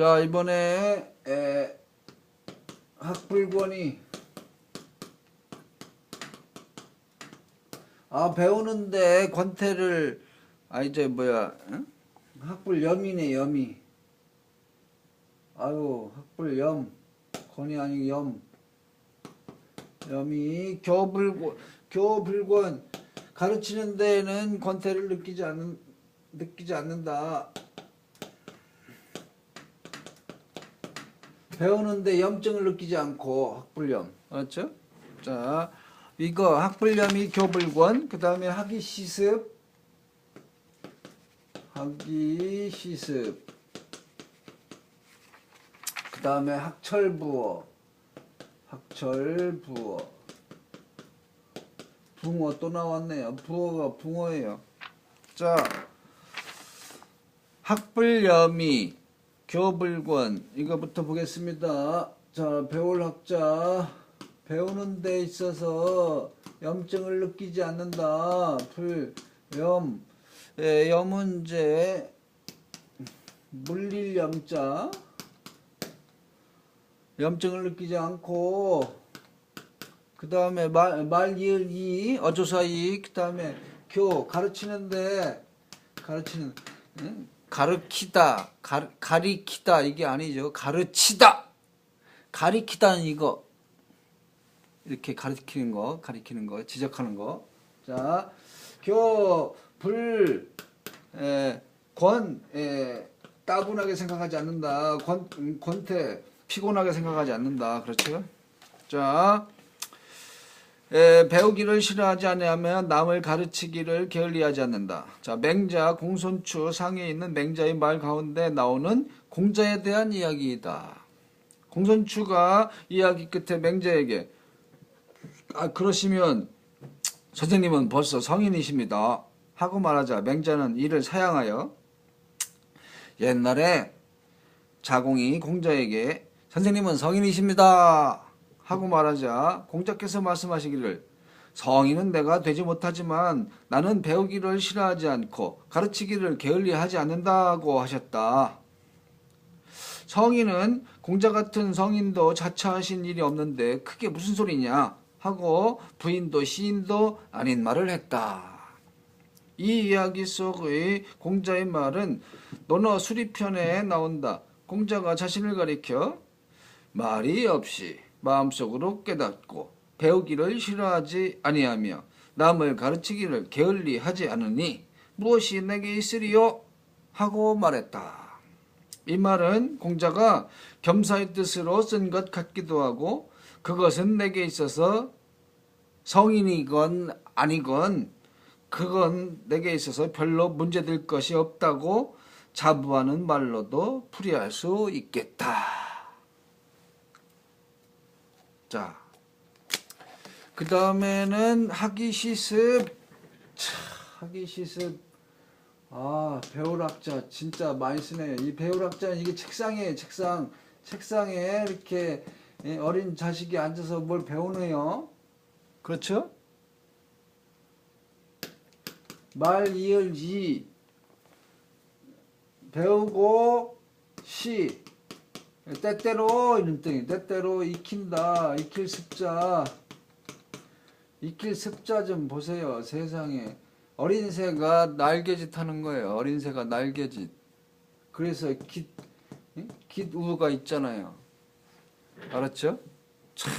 자 이번에 에, 학불권이 아 배우는데 권태를 아 이제 뭐야 응? 학불 염이네 염이 아유 학불 염 권이 아니고 염 염이 교불권 교불권 가르치는 데에는 권태를 느끼지 않는 느끼지 않는다. 배우는데 염증을 느끼지 않고 학불염. 알았죠? 자 이거 학불염이 교불권 그 다음에 학위 시습. 학위 시습. 그 다음에 학철부어 학철부어 붕어 또 나왔네요. 부어가 붕어예요. 자 학불염이 교불권 이거부터 보겠습니다. 자 배울 학자 배우는 데 있어서 염증을 느끼지 않는다. 불염 예, 염은 이제 물릴 염자 염증을 느끼지 않고 그 다음에 말, 말, 이을, 이, 어조사, 이, 그 다음에 교, 가르치는데, 가르치는, 응? 가르키다, 가, 가리키다, 이게 아니죠. 가르치다! 가리키다는 이거. 이렇게 가르치는 거, 가리키는 거, 지적하는 거. 자, 교, 불, 에, 권, 에, 따분하게 생각하지 않는다. 권, 음, 권태, 피곤하게 생각하지 않는다. 그렇죠? 자, 에, 배우기를 싫어하지 아니하면 남을 가르치기를 게을리하지 않는다. 자, 맹자 공손추 상에 있는 맹자의 말 가운데 나오는 공자에 대한 이야기이다. 공손추가 이야기 끝에 맹자에게 아 그러시면 선생님은 벌써 성인이십니다. 하고 말하자 맹자는 이를 사양하여 옛날에 자공이 공자에게 선생님은 성인이십니다. 하고 말하자 공자께서 말씀하시기를 성인은 내가 되지 못하지만 나는 배우기를 싫어하지 않고 가르치기를 게을리하지 않는다고 하셨다. 성인은 공자 같은 성인도 자처하신 일이 없는데 크게 무슨 소리냐 하고 부인도 시인도 아닌 말을 했다. 이 이야기 속의 공자의 말은 논어 수리편에 나온다. 공자가 자신을 가리켜 말이 없이 마음속으로 깨닫고 배우기를 싫어하지 아니하며 남을 가르치기를 게을리 하지 않으니 무엇이 내게 있으리요? 하고 말했다. 이 말은 공자가 겸사의 뜻으로 쓴 것 같기도 하고 그것은 내게 있어서 성인이건 아니건 그건 내게 있어서 별로 문제될 것이 없다고 자부하는 말로도 풀이할 수 있겠다. 자, 그 다음에는 학위 시습. 차, 학위 시습. 아, 배울학자 진짜 많이 쓰네요. 이 배울학자는 이게 책상에 책상 책상에 이렇게 예, 어린 자식이 앉아서 뭘 배우네요. 그렇죠? 말 이을 이 배우고 시 때때로 이런 뜻이 때때로 익힌다. 익힐 습자. 익힐 습자 좀 보세요. 세상에. 어린 새가 날개짓 하는 거예요. 어린 새가 날개짓. 그래서 깃, 예? 깃우가 있잖아요. 알았죠? 참.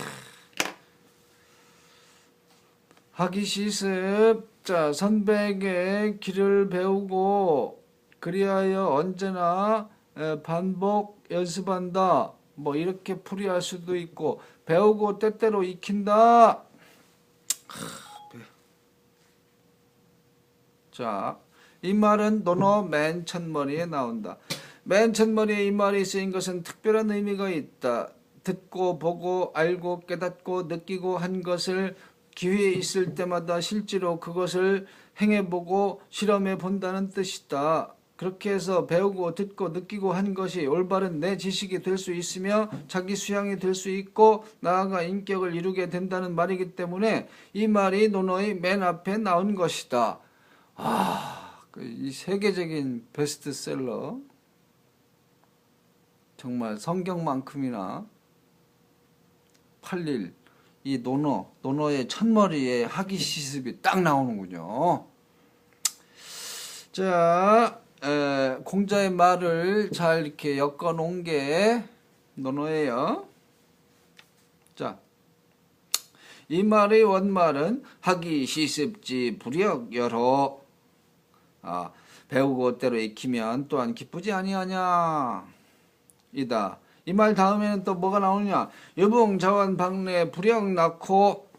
하기 시습. 자 선배에게 길을 배우고 그리하여 언제나 에, 반복 연습한다. 뭐 이렇게 풀이할 수도 있고 배우고 때때로 익힌다. 자, 이 말은 논어 맨 첫머리에 나온다. 맨 첫머리에 이 말이 쓰인 것은 특별한 의미가 있다. 듣고 보고 알고 깨닫고 느끼고 한 것을 기회 있을 때마다 실제로 그것을 행해보고 실험해 본다는 뜻이다. 그렇게 해서 배우고 듣고 느끼고 한 것이 올바른 내 지식이 될 수 있으며 자기 수양이 될 수 있고 나아가 인격을 이루게 된다는 말이기 때문에 이 말이 논어의 맨 앞에 나온 것이다. 아, 그이 세계적인 베스트셀러. 정말 성경만큼이나 팔릴 이 논어, 논어의 첫머리에 학위 시습이 딱 나오는군요. 자, 에, 공자의 말을 잘 이렇게 엮어 놓은 게 논어예요. 자, 이 말의 원말은 학이 시습지 불역 여러 아, 배우고 때로 익히면 또한 기쁘지 아니하냐 이다. 이 말 다음에는 또 뭐가 나오냐? 유봉 자원 박내 불역 낳고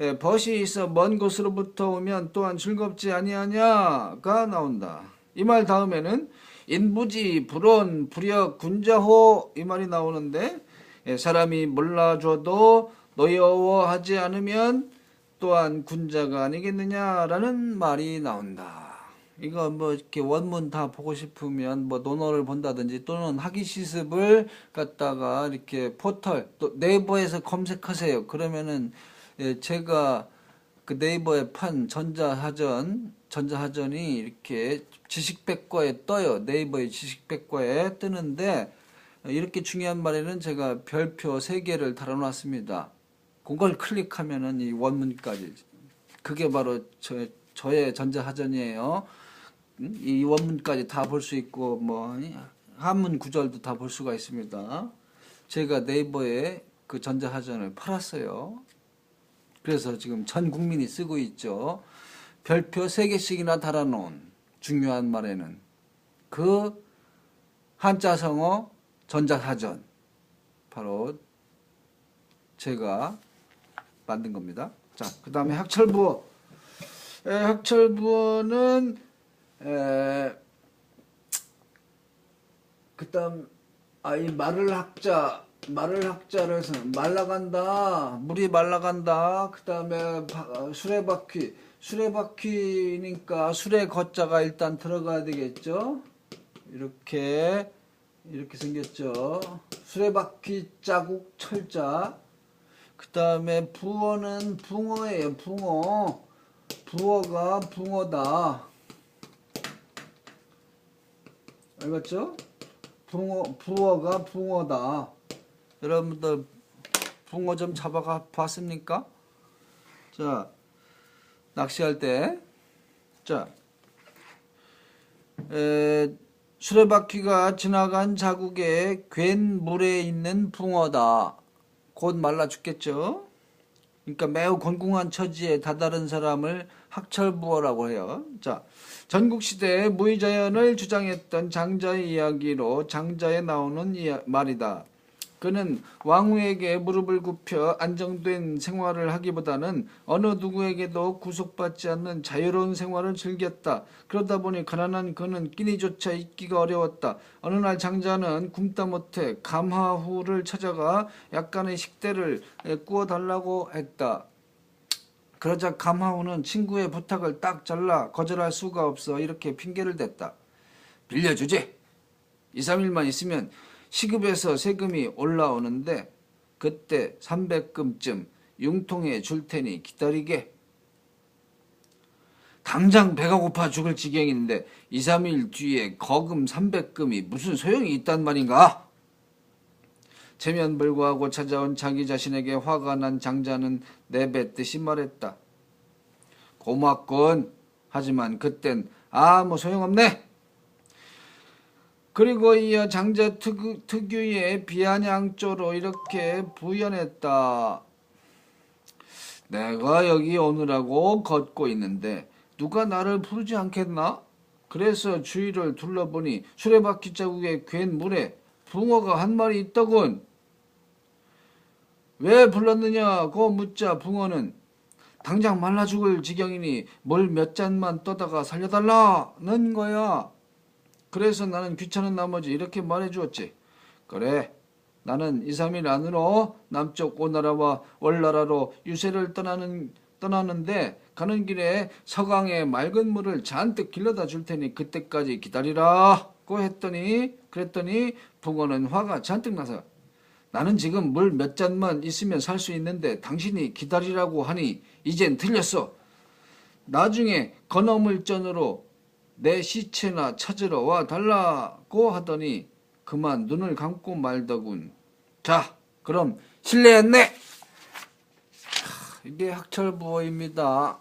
예, 벗이 있어 먼 곳으로부터 오면 또한 즐겁지 아니하냐가 나온다. 이 말 다음에는 인부지 불온 불역 군자호 이 말이 나오는데 예, 사람이 몰라줘도 노여워하지 않으면 또한 군자가 아니겠느냐라는 말이 나온다. 이거 뭐 이렇게 원문 다 보고 싶으면 뭐 논어를 본다든지 또는 학위 시습을 갖다가 이렇게 포털 또 네이버에서 검색하세요. 그러면은 예, 제가 그 네이버에 판 전자하전 전자하전이 이렇게 지식백과에 떠요. 네이버의 지식백과에 뜨는데 이렇게 중요한 말에는 제가 별표 세 개를 달아놨습니다. 그걸 클릭하면은 이 원문까지 그게 바로 저, 저의 전자하전이에요. 음? 이 원문까지 다 볼 수 있고 뭐 한문 구절도 다 볼 수가 있습니다. 제가 네이버에 그 전자하전을 팔았어요. 그래서 지금 전 국민이 쓰고 있죠. 별표 세 개씩이나 달아놓은 중요한 말에는 그 한자성어 전자사전 바로 제가 만든 겁니다. 자, 그 다음에 학철부어. 에, 학철부어는 에, 그다음 아이 말을 학자 말을 학자를 서 말라간다 물이 말라간다. 그 다음에 바- 수레바퀴 수레바퀴니까 수레 거자가 일단 들어가야 되겠죠? 이렇게 이렇게 생겼죠. 수레바퀴 자국 철자. 그 다음에 부어는 붕어예요 붕어. 부어가 붕어다. 알겠죠? 붕어, 부어가 붕어다. 여러분들 붕어 좀 잡아가 봤습니까? 자, 낚시할 때, 자, 에, 수레바퀴가 지나간 자국에 괜 물에 있는 붕어다. 곧 말라 죽겠죠? 그러니까 매우 곤궁한 처지에 다다른 사람을 학철부어라고 해요. 자, 전국시대에 무의자연을 주장했던 장자의 이야기로 장자에 나오는 이야- 말이다. 그는 왕후에게 무릎을 굽혀 안정된 생활을 하기보다는 어느 누구에게도 구속받지 않는 자유로운 생활을 즐겼다. 그러다 보니 가난한 그는 끼니조차 잊기가 어려웠다. 어느 날 장자는 굶다 못해 감하후를 찾아가 약간의 식대를 구워달라고 했다. 그러자 감하우는 친구의 부탁을 딱 잘라 거절할 수가 없어 이렇게 핑계를 댔다. 빌려주지. 2, 3일만 있으면 시급에서 세금이 올라오는데 그때 300금쯤 융통해 줄 테니 기다리게. 당장 배가 고파 죽을 지경인데 2, 3일 뒤에 거금 300금이 무슨 소용이 있단 말인가? 체면불구하고 찾아온 자기 자신에게 화가 난 장자는 내뱉듯이 말했다. 고맙군. 하지만 그땐 아무 소용없네. 그리고 이어 장자 특유, 특유의 비아냥조로 이렇게 부연했다. 내가 여기 오느라고 걷고 있는데 누가 나를 부르지 않겠나? 그래서 주위를 둘러보니 수레바퀴 자국에 괜 물에 붕어가 한 마리 있더군. 왜 불렀느냐고 묻자 붕어는 당장 말라 죽을 지경이니 물 몇 잔만 떠다가 살려달라는 거야. 그래서 나는 귀찮은 나머지 이렇게 말해 주었지. 그래, 나는 2, 3일 안으로 남쪽 오나라와 월나라로 유세를 떠나는, 떠나는데 가는 길에 서강에 맑은 물을 잔뜩 길러다 줄 테니 그때까지 기다리라 고 했더니 그랬더니 붕어는 화가 잔뜩 나서 나는 지금 물 몇 잔만 있으면 살 수 있는데 당신이 기다리라고 하니 이젠 틀렸어. 나중에 건어물전으로 내 시체나 찾으러 와 달라고 하더니 그만 눈을 감고 말더군. 자, 그럼 실례했네. 하, 이게 학철부호입니다.